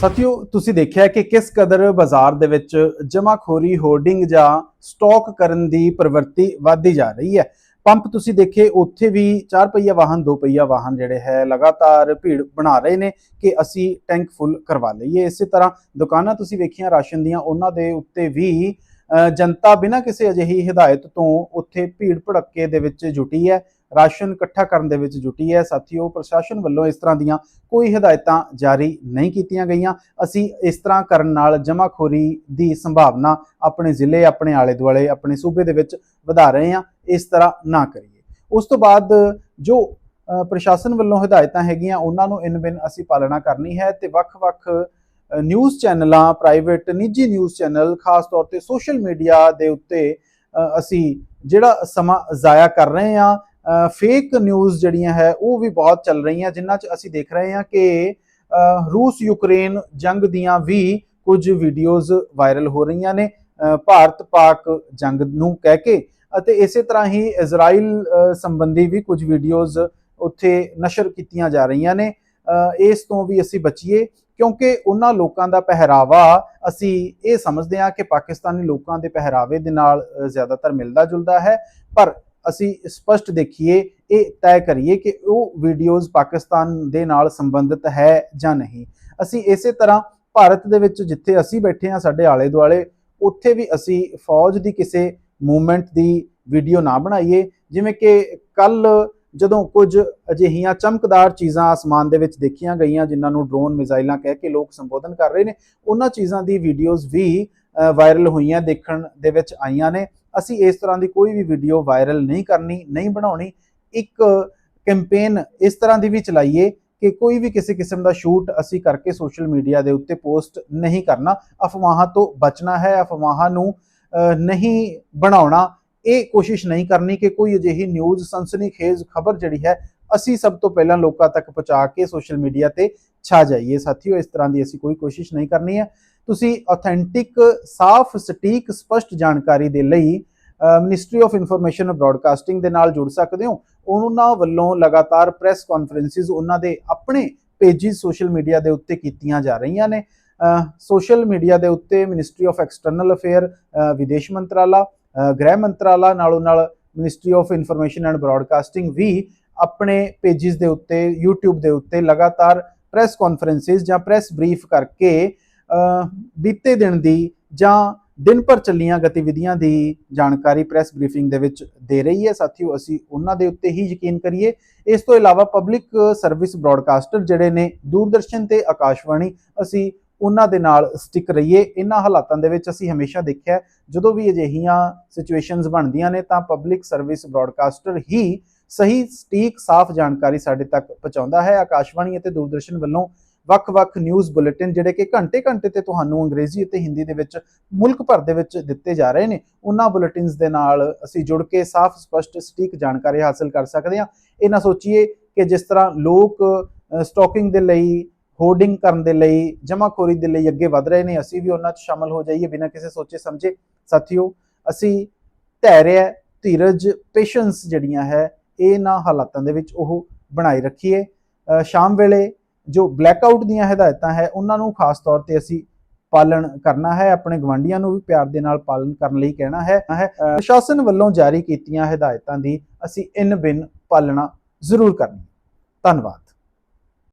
ਸਾਥੀਓ ਤੁਸੀਂ ਦੇਖਿਆ ਕਿ ਕਿਸ ਕਦਰ ਬਾਜ਼ਾਰ ਦੇ ਵਿੱਚ ਜਮਾਖੋਰੀ ਹੋਰਡਿੰਗ ਜਾਂ ਸਟਾਕ ਕਰਨ ਦੀ ਪ੍ਰਵਿਰਤੀ ਵਧਦੀ ਜਾ ਰਹੀ ਹੈ? ਪੰਪ ਤੁਸੀਂ ਦੇਖੇ, ਉੱਥੇ ਵੀ ਚਾਰ ਪਹੀਆ ਵਾਹਨ, ਦੋ ਪਹੀਆ ਵਾਹਨ ਜਿਹੜੇ ਹੈ, ਲਗਾਤਾਰ ਭੀੜ ਬਣਾ ਰਹੇ ਨੇ ਕਿ ਅਸੀਂ ਟੈਂਕ ਫੁੱਲ ਕਰਵਾ ਲਈਏ। ਇਸੇ ਤਰ੍ਹਾਂ ਦੁਕਾਨਾਂ ਤੁਸੀਂ ਵੇਖੀਆਂ, ਰਾਸ਼ਨ ਦੀਆਂ, ਉਹਨਾਂ ਦੇ ਉੱਤੇ ਵੀ ਜਨਤਾ ਬਿਨਾਂ ਕਿਸੇ ਅਜਿਹੀ ਹਦਾਇਤ ਤੋਂ ਉੱਥੇ ਭੀੜ ਭੜੱਕੇ ਦੇ ਵਿੱਚ ਜੁਟੀ ਹੈ। ਰਾਸ਼ਨ ਇਕੱਠਾ ਕਰਨ ਦੇ ਵਿੱਚ ਜੁਟੀ ਹੈ। ਸਾਥੀਓ, ਪ੍ਰਸ਼ਾਸਨ ਵੱਲੋਂ ਇਸ ਤਰ੍ਹਾਂ ਦੀਆਂ ਕੋਈ ਹਦਾਇਤਾਂ ਜਾਰੀ ਨਹੀਂ ਕੀਤੀਆਂ ਗਈਆਂ। ਅਸੀਂ ਇਸ ਤਰ੍ਹਾਂ ਕਰਨ ਨਾਲ ਜਮਾਖੋਰੀ ਦੀ ਸੰਭਾਵਨਾ ਆਪਣੇ ਜ਼ਿਲ੍ਹੇ, ਆਪਣੇ ਆਲੇ ਦੁਆਲੇ ਆਪਣੇ ਸੂਬੇ ਦੇ ਵਿੱਚ ਵਧਾ ਰਹੇ ਹਾਂ। ਇਸ ਤਰ੍ਹਾਂ ਨਾ ਕਰੀਏ। ਉਸ ਤੋਂ ਬਾਅਦ ਜੋ ਪ੍ਰਸ਼ਾਸਨ ਵੱਲੋਂ ਹਦਾਇਤਾਂ ਹੈਗੀਆਂ, ਉਹਨਾਂ ਨੂੰ ਇਨ ਬਿਨ ਅਸੀਂ ਪਾਲਣਾ ਕਰਨੀ ਹੈ ਤੇ ਵੱਖ-ਵੱਖ ਨਿਊਜ਼ ਚੈਨਲਾਂ, ਪ੍ਰਾਈਵੇਟ ਨਿੱਜੀ ਨਿਊਜ਼ ਚੈਨਲ, ਖਾਸ ਤੌਰ ਤੇ ਸੋਸ਼ਲ ਮੀਡੀਆ ਦੇ ਉੱਤੇ ਅਸੀਂ ਜਿਹੜਾ ਸਮਾਂ ਜ਼ਾਇਆ ਕਰ ਰਹੇ ਹਾਂ ਫੇਕ ਨਿਊਜ਼ ਜਿਹੜੀਆਂ ਹੈ, ਉਹ ਵੀ ਬਹੁਤ ਚੱਲ ਰਹੀਆਂ, ਜਿਨ੍ਹਾਂ 'ਚ ਅਸੀਂ ਦੇਖ ਰਹੇ ਹਾਂ ਕਿ ਰੂਸ ਯੂਕਰੇਨ ਜੰਗ ਦੀਆਂ ਵੀ ਕੁਝ ਵੀਡੀਓਜ਼ ਵਾਇਰਲ ਹੋ ਰਹੀਆਂ ਨੇ ਭਾਰਤ ਪਾਕ ਜੰਗ ਨੂੰ ਕਹਿ ਕੇ। ਅਤੇ ਇਸੇ ਤਰ੍ਹਾਂ ਹੀ ਇਜ਼ਰਾਈਲ ਸੰਬੰਧੀ ਵੀ ਕੁਝ ਵੀਡੀਓਜ਼ ਉੱਥੇ ਨਸ਼ਰ ਕੀਤੀਆਂ ਜਾ ਰਹੀਆਂ ਨੇ। ਇਸ ਤੋਂ ਵੀ ਅਸੀਂ ਬਚੀਏ, ਕਿਉਂਕਿ ਉਹਨਾਂ ਲੋਕਾਂ ਦਾ ਪਹਿਰਾਵਾ, ਅਸੀਂ ਇਹ ਸਮਝਦੇ ਹਾਂ ਕਿ ਪਾਕਿਸਤਾਨੀ ਲੋਕਾਂ ਦੇ ਪਹਿਰਾਵੇ ਦੇ ਨਾਲ ਜ਼ਿਆਦਾਤਰ ਮਿਲਦਾ ਜੁਲਦਾ ਹੈ। ਪਰ ਅਸੀਂ ਸਪਸ਼ਟ ਦੇਖੀਏ, ਇਹ ਤੈਅ ਕਰੀਏ ਕਿ ਉਹ ਵੀਡੀਓਜ਼ ਪਾਕਿਸਤਾਨ ਦੇ ਨਾਲ ਸੰਬੰਧਿਤ ਹੈ ਜਾਂ ਨਹੀਂ। ਅਸੀਂ ਇਸੇ ਤਰ੍ਹਾਂ ਭਾਰਤ ਦੇ ਵਿੱਚ ਜਿੱਥੇ ਅਸੀਂ ਬੈਠੇ ਹਾਂ ਸਾਡੇ ਆਲੇ ਦੁਆਲੇ ਉੱਥੇ ਵੀ ਅਸੀਂ ਫੌਜ ਦੀ ਕਿਸੇ ਮੂਵਮੈਂਟ ਦੀ ਵੀਡੀਓ ਨਾ ਬਣਾਈਏ। ਜਿਵੇਂ ਕਿ ਕੱਲ ਜਦੋਂ ਕੁਝ ਅਜਿਹੀਆਂ ਚਮਕਦਾਰ ਚੀਜ਼ਾਂ ਆਸਮਾਨ ਦੇ ਵਿੱਚ ਦੇਖੀਆਂ ਗਈਆਂ, ਜਿਨ੍ਹਾਂ ਨੂੰ ਡਰੋਨ ਮਿਜ਼ਾਈਲਾਂ ਕਹਿ ਕੇ ਲੋਕ ਸੰਬੋਧਨ ਕਰ ਰਹੇ ਨੇ, ਉਹਨਾਂ ਚੀਜ਼ਾਂ ਦੀ ਵੀਡੀਓਜ਼ ਵੀ ਵਾਇਰਲ ਹੋਈਆਂ ਦੇਖਣ ਦੇ ਵਿੱਚ ਆਈਆਂ ਨੇ। ਅਸੀਂ ਇਸ ਤਰ੍ਹਾਂ ਦੀ ਕੋਈ ਵੀ ਵੀਡੀਓ ਵਾਇਰਲ ਨਹੀਂ ਕਰਨੀ, ਨਹੀਂ ਬਣਾਉਣੀ। ਇੱਕ ਕੈਂਪੇਨ ਇਸ ਤਰ੍ਹਾਂ ਦੀ ਵੀ ਚਲਾਈਏ ਕਿ ਕੋਈ ਵੀ ਕਿਸੇ ਕਿਸਮ ਦਾ ਸ਼ੂਟ ਅਸੀਂ ਕਰਕੇ ਸੋਸ਼ਲ ਮੀਡੀਆ ਦੇ ਉੱਤੇ ਪੋਸਟ ਨਹੀਂ ਕਰਨਾ। ਅਫਵਾਹਾਂ ਤੋਂ ਬਚਣਾ ਹੈ, ਅਫਵਾਹਾਂ ਨੂੰ ਨਹੀਂ ਬਣਾਉਣਾ। ਇਹ ਕੋਸ਼ਿਸ਼ ਨਹੀਂ ਕਰਨੀ ਕਿ ਕੋਈ ਅਜਿਹੀ ਨਿਊਜ਼ ਸਨਸਨੀਖੇਜ਼ ਖਬਰ ਜਿਹੜੀ ਹੈ, ਅਸੀਂ ਸਭ ਤੋਂ ਪਹਿਲਾਂ ਲੋਕਾਂ ਤੱਕ ਪਹੁੰਚਾ ਕੇ ਸੋਸ਼ਲ ਮੀਡੀਆ ਤੇ ਛਾ ਜਾਈਏ। ਸਾਥੀਓ, ਇਸ ਤਰ੍ਹਾਂ ਦੀ ਅਸੀਂ ਕੋਈ ਕੋਸ਼ਿਸ਼ ਨਹੀਂ ਕਰਨੀ ਹੈ। ਤੁਸੀਂ ਆਥੈਂਟਿਕ ਸਾਫ਼, ਸਟੀਕ, ਸਪਸ਼ਟ ਜਾਣਕਾਰੀ ਦੇ ਲਈ ਮਿਨਿਸਟਰੀ ਆਫ ਇਨਫੋਰਮੇਸ਼ਨ ਬ੍ਰਾਡਕਾਸਟਿੰਗ ਦੇ ਨਾਲ ਜੁੜ ਸਕਦੇ ਹੋ। ਉਹਨਾਂ ਵੱਲੋਂ ਲਗਾਤਾਰ ਪ੍ਰੈਸ ਕਾਨਫਰੰਸਿਸ ਉਹਨਾਂ ਦੇ ਆਪਣੇ ਪੇਜਿਸ ਸੋਸ਼ਲ ਮੀਡੀਆ ਦੇ ਉੱਤੇ ਕੀਤੀਆਂ ਜਾ ਰਹੀਆਂ ਨੇ। ਸੋਸ਼ਲ ਮੀਡੀਆ ਦੇ ਉੱਤੇ ਮਿਨਿਸਟਰੀ ਆਫ ਐਕਸਟਰਨਲ ਅਫੇਅਰ ਵਿਦੇਸ਼ ਮੰਤਰਾਲਾ ਗ੍ਰਹਿ ਮੰਤਰਾਲਾ ਨਾਲੋਂ ਨਾਲ ministry of information and broadcasting ਵੀ ਆਪਣੇ ਪੇਜਿਸ ਦੇ ਉੱਤੇ, YouTube ਦੇ ਉੱਤੇ ਲਗਾਤਾਰ ਪ੍ਰੈਸ ਕਾਨਫਰੰਸਿਸ ਜਾਂ ਪ੍ਰੈਸ ਬਰੀਫ ਕਰਕੇ ਬੀਤੇ ਦਿਨ ਦੀ ਜਾਂ ਦਿਨ ਭਰ ਚੱਲੀਆਂ ਗਤੀਵਿਧੀਆਂ ਦੀ ਜਾਣਕਾਰੀ ਪ੍ਰੈਸ ਬਰੀਫਿੰਗ ਦੇ ਵਿੱਚ ਦੇ ਰਹੀ ਹੈ। ਸਾਥੀਓ, ਅਸੀਂ ਉਹਨਾਂ ਦੇ ਉੱਤੇ ਹੀ ਯਕੀਨ ਕਰੀਏ। ਇਸ ਤੋਂ ਇਲਾਵਾ ਪਬਲਿਕ ਸਰਵਿਸ ਬ੍ਰਾਡਕਾਸਟਰ ਜਿਹੜੇ ਨੇ ਦੂਰਦਰਸ਼ਨ ਤੇ ਆਕਾਸ਼ਵਾਣੀ, ਅਸੀਂ ਉਹਨਾਂ ਦੇ ਨਾਲ ਸਟਿਕ ਰਹੀਏ। ਇਹਨਾਂ ਹਾਲਾਤਾਂ ਦੇ ਵਿੱਚ ਅਸੀਂ ਹਮੇਸ਼ਾ ਦੇਖਿਆ ਜਦੋਂ ਵੀ ਅਜਿਹੀਆਂ ਸਿਚੁਏਸ਼ਨਸ ਬਣਦੀਆਂ ਨੇ, ਤਾਂ ਪਬਲਿਕ ਸਰਵਿਸ ਬ੍ਰਾਡਕਾਸਟਰ ਹੀ ਸਹੀ, ਸਟੀਕ, ਸਾਫ਼ ਜਾਣਕਾਰੀ ਸਾਡੇ ਤੱਕ ਪਹੁੰਚਾਉਂਦਾ ਹੈ। ਆਕਾਸ਼ਵਾਣੀ ਅਤੇ ਦੂਰਦਰਸ਼ਨ ਵੱਲੋਂ ਵੱਖ-ਵੱਖ ਨਿਊਜ਼ ਬੁਲੇਟਿਨ ਜਿਹੜੇ ਕਿ ਘੰਟੇ-ਘੰਟੇ ਤੇ ਤੁਹਾਨੂੰ ਅੰਗਰੇਜ਼ੀ ਅਤੇ ਹਿੰਦੀ ਦੇ ਵਿੱਚ, ਮੁਲਕ ਭਰ ਦੇ ਵਿੱਚ ਦਿੱਤੇ ਜਾ ਰਹੇ ਨੇ। ਉਹਨਾਂ ਬੁਲੇਟਿਨਸ ਦੇ ਨਾਲ ਅਸੀਂ ਜੁੜ ਕੇ ਸਾਫ਼, ਸਪਸ਼ਟ, ਸਟੀਕ ਜਾਣਕਾਰੀ ਹਾਸਲ ਕਰ ਸਕਦੇ ਹਾਂ। ਇਹ ਨਾ ਸੋਚੀਏ ਕਿ ਜਿਸ ਤਰ੍ਹਾਂ ਲੋਕ ਸਟਾਕਿੰਗ ਦੇ ਲਈ ਹੋਰਡਿੰਗ ਕਰਨ ਦੇ ਲਈ, ਜਮਾਖੋਰੀ ਦੇ ਲਈ ਅੱਗੇ ਵਧ ਰਹੇ ਨੇ, ਅਸੀਂ ਵੀ ਉਹਨਾਂ 'ਚ ਸ਼ਾਮਲ ਹੋ ਜਾਈਏ ਬਿਨਾਂ ਕਿਸੇ ਸੋਚੇ ਸਮਝੇ। ਸਾਥੀਓ, ਅਸੀਂ ਧੈਰਯ, ਧੀਰਜ ਪੇਸ਼ੈਂਸ ਜਿਹੜੀਆਂ ਹੈ ਇਹਨਾਂ ਹਾਲਾਤਾਂ ਦੇ ਵਿੱਚ ਉਹ ਬਣਾਈ ਰੱਖੀਏ। ਸ਼ਾਮ ਵੇਲੇ ਜੋ ਬਲੈਕਆਊਟ ਦੀਆਂ ਹਦਾਇਤਾਂ ਹੈ, ਉਹਨਾਂ ਨੂੰ ਖਾਸ ਤੌਰ ਤੇ ਅਸੀਂ ਪਾਲਣ ਕਰਨਾ ਹੈ, ਆਪਣੇ ਗਵਾਂਢੀਆਂ ਨੂੰ ਵੀ ਪਿਆਰ ਦੇ ਨਾਲ ਪਾਲਣ ਕਰਨ ਲਈ ਕਹਿਣਾ ਹੈ। ਪ੍ਰਸ਼ਾਸਨ ਵੱਲੋਂ ਜਾਰੀ ਕੀਤੀਆਂ ਹਦਾਇਤਾਂ ਦੀ ਅਸੀਂ ਇਨ ਬਿਨ ਪਾਲਣਾ ਜ਼ਰੂਰ ਕਰਨੀ ਧੰਨਵਾਦ।